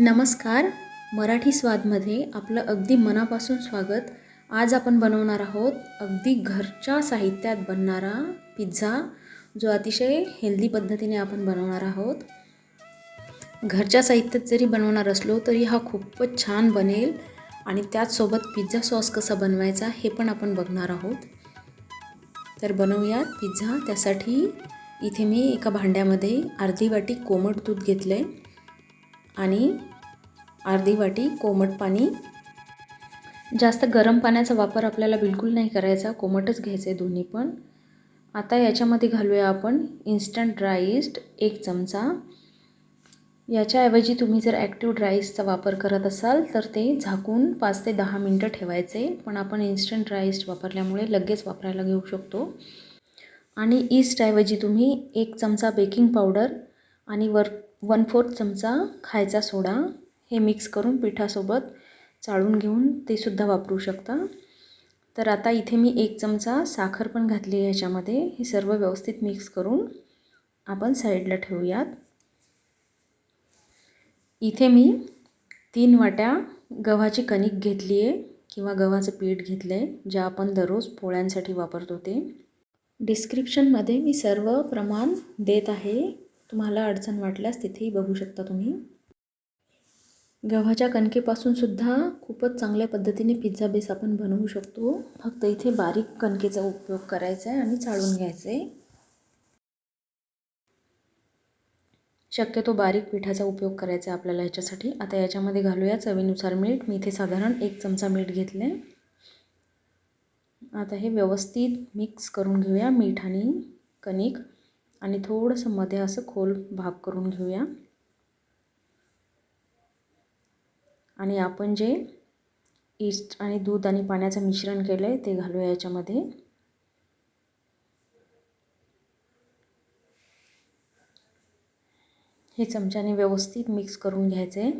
नमस्कार. मराठी स्वादमध्ये आपलं अगदी मनापासून स्वागत. आज आपण बनवणार आहोत अगदी घरच्या साहित्यात बनणारा पिझ्झा जो अतिशय हेल्दी पद्धतीने आपण बनवणार आहोत. घरच्या साहित्यात जरी बनवणार असलो तरी हा खूपच छान बनेल आणि त्याचसोबत पिझ्झा सॉस कसा बनवायचा हे पण आपण बघणार आहोत. तर बनवूयात पिझ्झा. त्यासाठी इथे मी एका भांड्यामध्ये अर्धी वाटी कोमट दूध घेतलं आहे आणि अर्धी वाटी कोमट पाणी. जास्त गरम पाण्याचा वापर आपल्याला बिलकुल नाही करायचा कोमटच घ्यायचं आहे दोन्ही पण. आता याच्यामध्ये घालूया आपण इन्स्टंट ड्राईस्ड एक चमचा. याच्याऐवजी तुम्ही जर ॲक्टिव्ह ड्राईसचा वापर करत असाल तर ते झाकून पाच ते दहा मिनटं ठेवायचे. पण आपण इन्स्टंट ड्राईस्ट वापरल्यामुळे लगेच वापरायला घेऊ शकतो. आणि ईस्टऐवजी तुम्ही एक चमचा बेकिंग पावडर आणि वर वन फोर्थ चमचा खायचा सोडा. हे मिक्स करून पिठासोबत चाळून घेऊन ते सुद्धा वापरू शकता. तर आता इथे मी एक चमचा साखर पण घातली आहे ह्याच्यामध्ये हे सर्व व्यवस्थित मिक्स करून आपण साईडला ठेवूयात. इथे मी तीन वाट्या गव्हाची कणिक घेतली आहे किंवा गव्हाचं पीठ घेतलं आहे ज्या आपण दररोज पोळ्यांसाठी वापरतो ते. डिस्क्रिप्शनमध्ये मी सर्व प्रमाण देत आहे. तुम्हाला अडचण वाटल्यास तिथेही बघू शकता तुम्ही. गव्हाच्या कणकेपासून सुद्धा खूपच चांगल्या पद्धतीने पिझ्झा बेस आपण बनवू शकतो. फक्त इथे बारीक कणकेचा उपयोग करायचा आहे आणि चाळून घ्यायचं आहे शक्यतो बारीक पिठाचा उपयोग करायचा आहे आपल्याला ह्याच्यासाठी आता याच्यामध्ये घालूया चवीनुसार मीठ. मी इथे साधारण एक चमचा मीठ घेतले आता हे व्यवस्थित मिक्स करून घेऊया. मीठ आणि कणिक. आणि थोडंसं मध्ये असं खोल भाग करून घेऊया. आणि आपण जे ईस्ट आणि दूध आणि पाण्याचं मिश्रण केलं आहे ते घालूया याच्यामध्ये. हे चमच्याने व्यवस्थित मिक्स करून घ्यायचं. आहे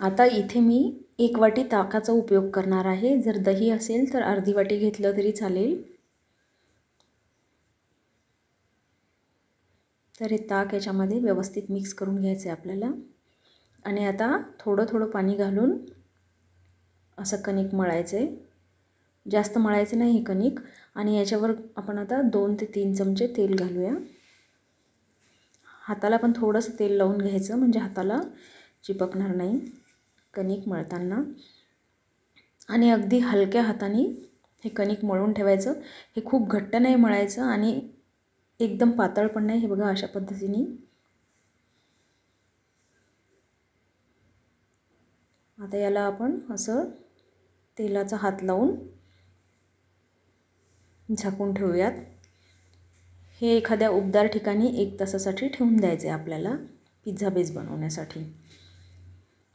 आता इथे मी एक वाटी ताकाचा उपयोग करणार आहे. जर दही असेल तर अर्धी वाटी घेतलं तरी चालेल. तर हे ताक याच्यामध्ये व्यवस्थित मिक्स करून घ्यायचं आहे आपल्याला. आणि आता थोडं थोडं पाणी घालून असं कणिक मळायचं. आहे जास्त मळायचं नाही हे कणिक. आणि याच्यावर आपण आता दोन ते तीन चमचे तेल घालूया. हाताला पण थोडंसं तेल लावून घ्यायचं म्हणजे हाताला चिपकणार नाही कणिक मळताना. आणि अगदी हलक्या हाताने हे कणिक मळून ठेवायचं. हे खूप घट्ट नाही मळायचं आणि एकदम पातळ पण नाही हे बघा अशा पद्धतीने. आता याला आपण असं तेलाचा हात लावून झाकून ठेवूयात. हे एखाद्या उबदार ठिकाणी एक तासासाठी ठेवून द्यायचे आपल्याला पिझ्झा बेस बनवण्यासाठी.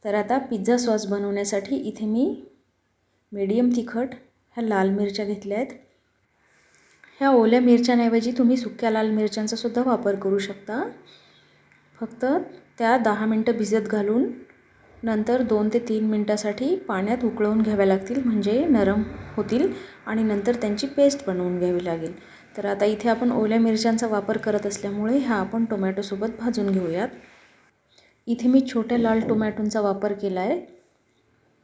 तर आता पिझ्झा सॉस बनवण्यासाठी इथे मी मीडियम तिखट ह्या लाल मिरच्या घेतल्या आहेत. ह्या ओल्या मिरच्यांऐवजी तुम्ही सुक्या लाल मिरच्यांचा सुद्धा वापर करू शकता. फक्त त्या दहा मिनटं भिजत घालून नंतर दोन ते तीन मिनटासाठी पाण्यात उकळवून घ्याव्या लागतील म्हणजे नरम होतील आणि नंतर त्यांची पेस्ट बनवून घ्यावी लागेल. तर आता इथे आपण ओल्या मिरच्यांचा वापर करत असल्यामुळे ह्या आपण टोमॅटोसोबत भाजून घेऊयात. इथे मी छोट्या लाल टोमॅटोंचा वापर केला आहे.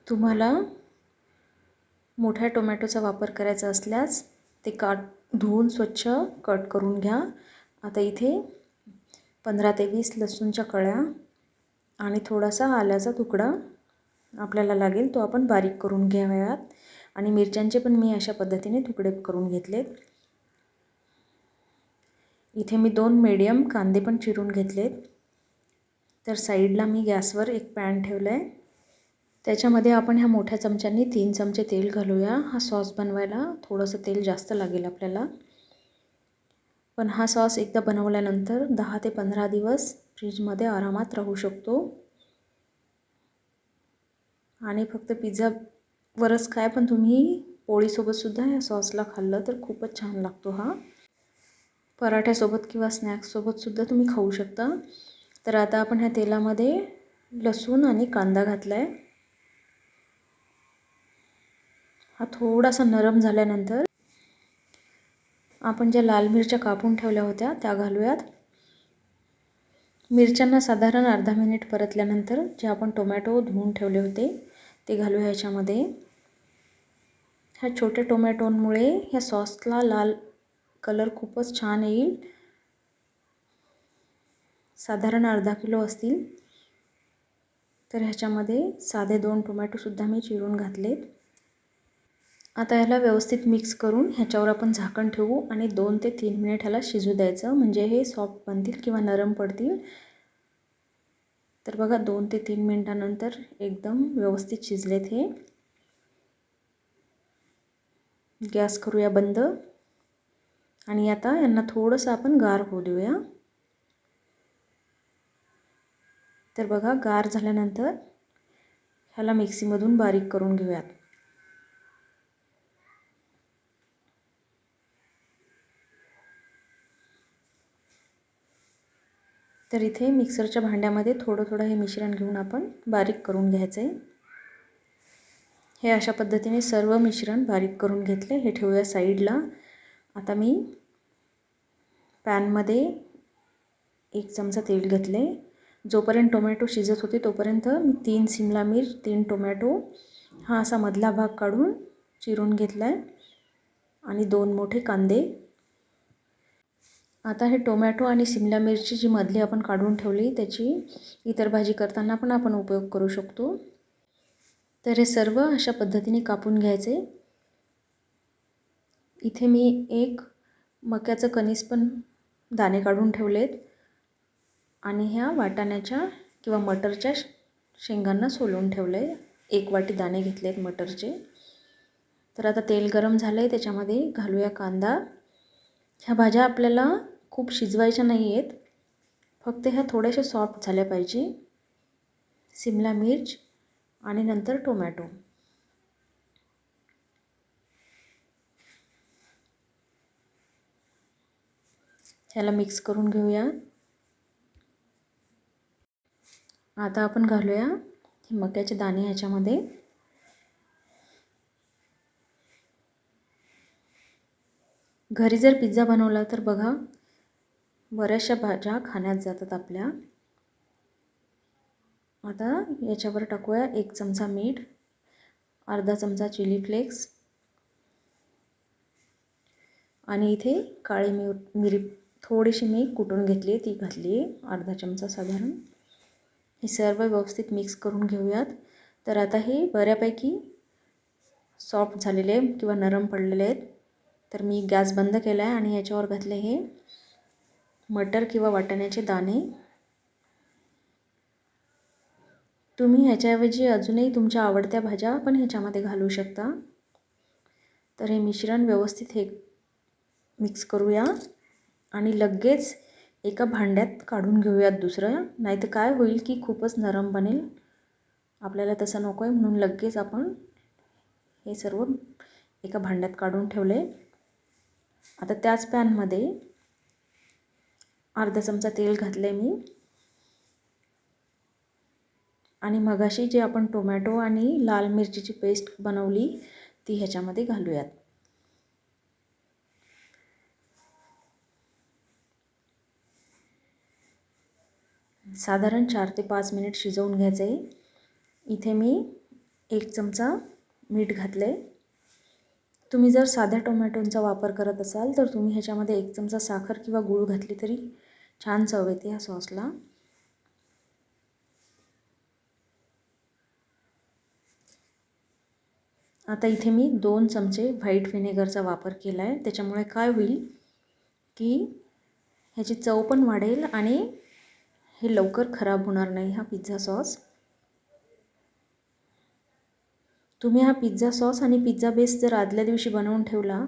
तुम्हाला मोठ्या टोमॅटोचा वापर करायचा असल्यास ते काट धुवून स्वच्छ कट करून घ्या. आता इथे पंधरा ते वीस लसूणच्या कळ्या आणि थोडासा आल्याचा तुकडा आपल्याला लागेल तो आपण बारीक करून घ्याव्यात. आणि मिरच्यांचे पण मी अशा पद्धतीने तुकडे करून घेतलेत इथे मी दोन मीडियम कांदे पण चिरून घेतलेत. तर साईडला मी गॅसवर एक पॅन ठेवलं आहे त्याच्यामध्ये आपण ह्या मोठ्या चमच्यांनी तीन चमचे तेल घालूया. हा सॉस बनवायला थोडंसं तेल जास्त लागेल आपल्याला. पण हा सॉस एकदा बनवल्यानंतर दहा ते पंधरा दिवस फ्रीजमध्ये आरामात राहू शकतो. आणि फक्त पिझ्झावरच काय पण तुम्ही पोळीसोबतसुद्धा या सॉसला खाल्लं तर खूपच छान लागतो हा. पराठ्यासोबत किंवा स्नॅक्ससोबतसुद्धा तुम्ही खाऊ शकता. तर आता आपण ह्या तेलामध्ये लसूण आणि कांदा घातला आहे हा थोडासा नरम झाल्यानंतर आपण ज्या लाल मिरच्या कापून ठेवल्या होत्या त्या घालूयात. मिरच्यांना साधारण अर्धा मिनिट परतल्यानंतर जे आपण टोमॅटो धुवून ठेवले होते ते घालूया ह्याच्यामध्ये. ह्या छोट्या टोमॅटोंमुळे ह्या सॉसला लाल कलर खूपच छान येईल. साधारण अर्धा किलो असतील. तर ह्याच्यामध्ये साधे दोन टोमॅटोसुद्धा मी चिरून घातलेत. आता ह्याला व्यवस्थित मिक्स करून ह्याच्यावर आपण झाकण ठेवू आणि दोन ते तीन मिनिट ह्याला शिजू द्यायचं. म्हणजे हे सॉफ्ट बनतील किंवा नरम पडतील. तर बघा दोन ते तीन मिनटानंतर एकदम व्यवस्थित शिजलेत हे. गॅस करूया बंद. आणि आता यांना थोडंसं आपण गार होऊ देऊया. तर बघा गार झाल्यानंतर ह्याला मिक्सीमधून बारीक करून घेऊयात. तर इथे मिक्सरच्या भांड्यामध्ये थोडं थोडं हे मिश्रण घेऊन आपण बारीक करून घ्यायचं आहे. हे अशा पद्धतीने सर्व मिश्रण बारीक करून घेतले. हे ठेवूया साईडला. आता मी पॅनमध्ये एक चमचा तेल घेतले. जोपर्यंत टोमॅटो शिजत होते तोपर्यंत मी तीन सिमला मिर्च तीन टोमॅटो हा असा मधला भाग काढून चिरून घेतला आहे आणि दोन मोठे कांदे आता हे टोमॅटो आणि सिमला मिरची जी मधली आपण काढून ठेवली त्याची इतर भाजी करताना पण आपण उपयोग करू शकतो. तर हे सर्व अशा पद्धतीने कापून घ्यायचे. इथे मी एक मक्याचं कणीस पण दाणे काढून ठेवलेत. आणि ह्या वाटाण्याच्या किंवा मटरच्या शेंगांना सोलून ठेवलं. आहे एक वाटी दाणे घेतले आहेत मटरचे. तर आता तेल गरम झालं आहे त्याच्यामध्ये घालूया कांदा. ह्या भाज्या आपल्याला खूप शिजवायच्या नाही आहेत फक्त ह्या थोड्याशा सॉफ्ट झाल्या पाहिजे. सिमला मिर्च आणि नंतर टोमॅटो. ह्याला मिक्स करून घेऊया. आता आपण घालूया हे मक्याचे दाणे ह्याच्यामध्ये. घरी जर पिझ्झा बनवला तर बघा बऱ्याचशा भाज्या खाण्यात जातात आपल्या. आता याच्यावर टाकूया एक चमचा मीठ अर्धा चमचा चिली फ्लेक्स आणि इथे काळी मिर मिरी थोडीशी मी कुटून घेतली आहे ती घातली आहे अर्धा चमचा साधारण. हे सर्व व्यवस्थित मिक्स करून घेऊयात. तर आता हे बऱ्यापैकी सॉफ्ट झालेले आहे किंवा नरम पडलेले आहेत. तर मी गॅस बंद केला आहे आणि याच्यावर घातले हे मटर किंवा वाटाण्याचे दाणे. तुम्ही ह्याच्याऐवजी अजूनही तुमच्या आवडत्या भाज्या पण ह्याच्यामध्ये घालू शकता. तर हे मिश्रण व्यवस्थित हे मिक्स करूया आणि लगेच एका भांड्यात काढून घेऊयात दुसरं. नाही तर काय होईल की खूपच नरम बनेल. आपल्याला तसं नको आहे म्हणून लगेच आपण हे सर्व एका भांड्यात काढून ठेवले आता त्याच पॅनमध्ये अर्धा चमचा तेल घातलं आहे मी. आणि मगाशी जे आपण टोमॅटो आणि लाल मिरचीची पेस्ट बनवली ती ह्याच्यामध्ये घालूयात. साधारण चार ते पाच मिनिट शिजवून घ्यायचं आहे इथे मी एक चमचा मीठ घातलं आहे तुम्ही जर साध्या टोमॅटोंचा वापर करत असाल तर तुम्ही ह्याच्यामध्ये एक चमचा साखर किंवा गूळ घातली तरी छान चव येते ह्या सॉसला. आता इथे मी दोन चमचे व्हाईट व्हिनेगरचा वापर केला आहे त्याच्यामुळे काय होईल की ह्याची चव पण वाढेल आणि हे लवकर खराब होणार नाही हा पिझ्झा सॉस. तुम्ही हा पिझ्झा सॉस आणि पिझ्झा बेस जर आदल्या दिवशी बनवून ठेवला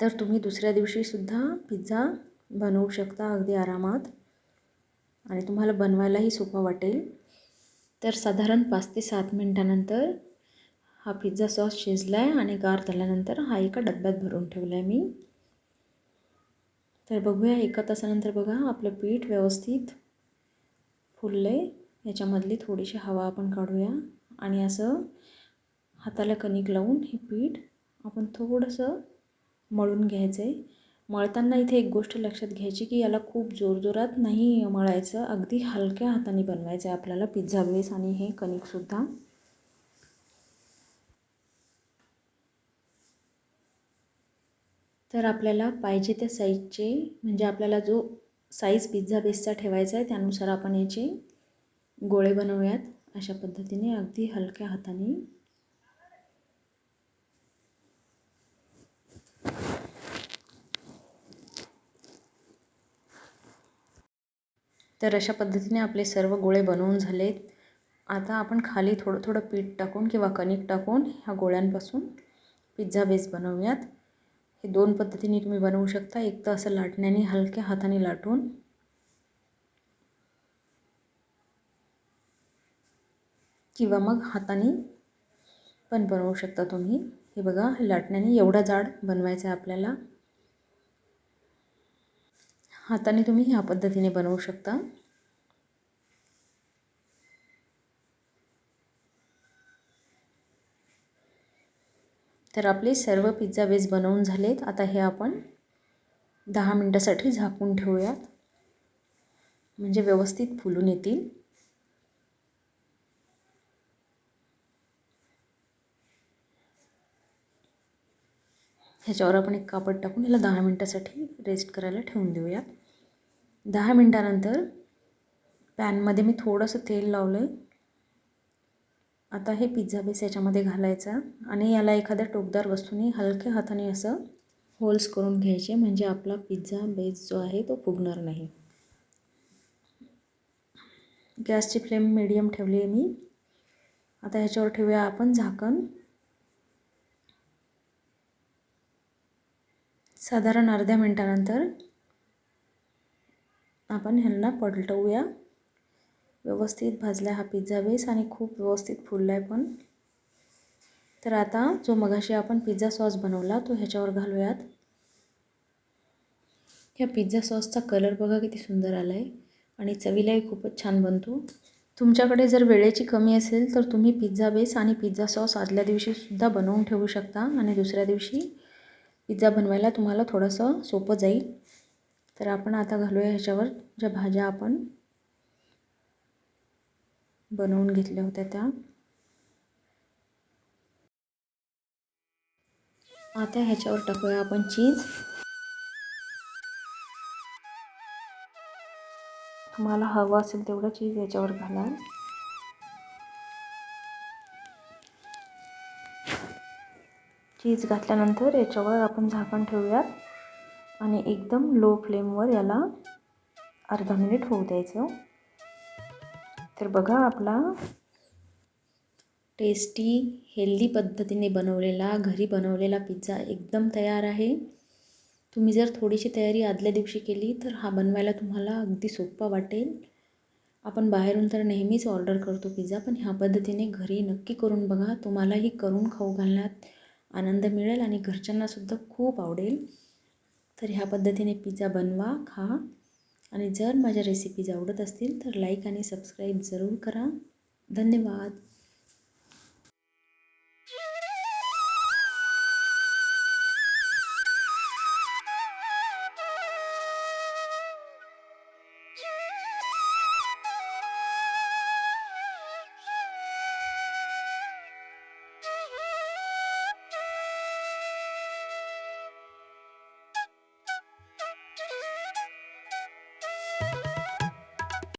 तर तुम्ही दुसऱ्या दिवशीसुद्धा पिझ्झा बनवू शकता अगदी आरामात. आणि तुम्हाला बनवायलाही सोपा वाटेल. तर साधारण पाच ते सात मिनटानंतर हा पिझ्झा सॉस शिजला आहे आणि गार झाल्यानंतर हा एका डब्यात भरून ठेवला आहे मी. तर बघूया एका तासानंतर बघा आपलं पीठ व्यवस्थित फुललं आहे याच्यामधली थोडीशी हवा आपण काढूया. आणि असं हाताला कणिक लावून हे पीठ आपण थोडंसं मळून घ्यायचं आहे मळताना इथे एक गोष्ट लक्षात घ्यायची की याला खूप जोरजोरात नाही मळायचं अगदी हलक्या हाताने बनवायचं आहे आपल्याला पिझ्झा बेस आणि हे कणिकसुद्धा तर आपल्याला पाहिजे त्या साईजचे म्हणजे आपल्याला जो साईज पिझ्झा बेसचा ठेवायचा आहे त्यानुसार आपण याचे गोळे बनवूयात. अशा पद्धतीने अगदी हलक्या हाताने. तर अशा पद्धतीने आपले सर्व गोळे बनवून झालेत. आता आपण खाली थोडं थोडं पीठ टाकून किंवा कणिक टाकून ह्या गोळ्यांपासून पिझ्झा बेस बनवूयात. हे दोन पद्धतीने तुम्ही बनवू शकता. एक तर असं लाटण्याने हलक्या हाताने लाटून. किंवा मग हाताने पण बनवू शकता तुम्ही. हे बघा लाटण्याने एवढा जाड बनवायचं आहे आपल्याला. हाताने तुम्ही ह्या पद्धतीने बनवू शकता. तर आपले सर्व पिझ्झा बेस बनवून झालेत. आता हे आपण दहा मिनटासाठी झाकून ठेवूयात. म्हणजे व्यवस्थित फुलून येतील. ह्याच्यावर आपण एक कापड टाकून ह्याला दहा मिनटासाठी रेस्ट करायला ठेवून देऊयात. दहा मिनटानंतर पॅनमध्ये मी थोडंसं तेल लावलं आहे आता हे पिझ्झा बेस याच्यामध्ये घालायचा आणि याला एखाद्या टोकदार वस्तूने हलक्या हाताने असं होल्स करून घ्यायचे म्हणजे आपला पिझ्झा बेस जो आहे तो फुगणार नाही. गॅसची फ्लेम मिडियम ठेवली आहे मी. आता ह्याच्यावर ठेवूया आपण झाकण. साधारण अर्ध्या मिनटानंतर आपण ह्यांना पलटवूया. व्यवस्थित भाजला हा पिझ्झा बेस आणि खूप व्यवस्थित फुलला आहे पण. तर आता जो मगाशी आपण पिझ्झा सॉस बनवला तो ह्याच्यावर घालूयात. ह्या पिझ्झा सॉसचा कलर बघा किती सुंदर आला आहे आणि चवीलाही खूपच छान बनतो. तुमच्याकडे जर वेळेची कमी असेल तर तुम्ही पिझ्झा बेस आणि पिझ्झा सॉस आदल्या दिवशीसुद्धा बनवून ठेवू शकता आणि दुसऱ्या दिवशी पिझ्झा बनवायला तुम्हाला थोडंसं सोपं जाईल. तर आपण आता घालूया ह्याच्यावर ज्या भाज्या आपण बनवून घेतल्या होत्या त्या. आता ह्याच्यावर टाकूया आपण चीज. तुम्हाला हवं असेल तेवढं चीज याच्यावर घाला. चीज घातल्यानंतर याच्यावर आपण झाकण ठेवूयात आणि एकदम लो फ्लेमवर याला अर्धा मिनिट होऊ द्यायचं. तर बघा आपला टेस्टी हेल्दी पद्धतीने बनवलेला घरी बनवलेला पिझ्झा एकदम तयार आहे. तुम्ही जर थोडीशी तयारी आदल्या दिवशी केली तर हा बनवायला तुम्हाला अगदी सोपा वाटेल. आपण बाहेरून तर नेहमीच ऑर्डर करतो पिझ्झा पण ह्या पद्धतीने घरी नक्की करून बघा. तुम्हालाही करून खाऊ घालण्यात आनंद मिळेल आणि घरच्यांनासुद्धा खूप आवडेल. तर ह्या पद्धतीने पिझ्झा बनवा खा आणि जर माझ्या रेसिपीज आवडत असतील तर लाईक आणि सबस्क्राईब जरूर करा. धन्यवाद.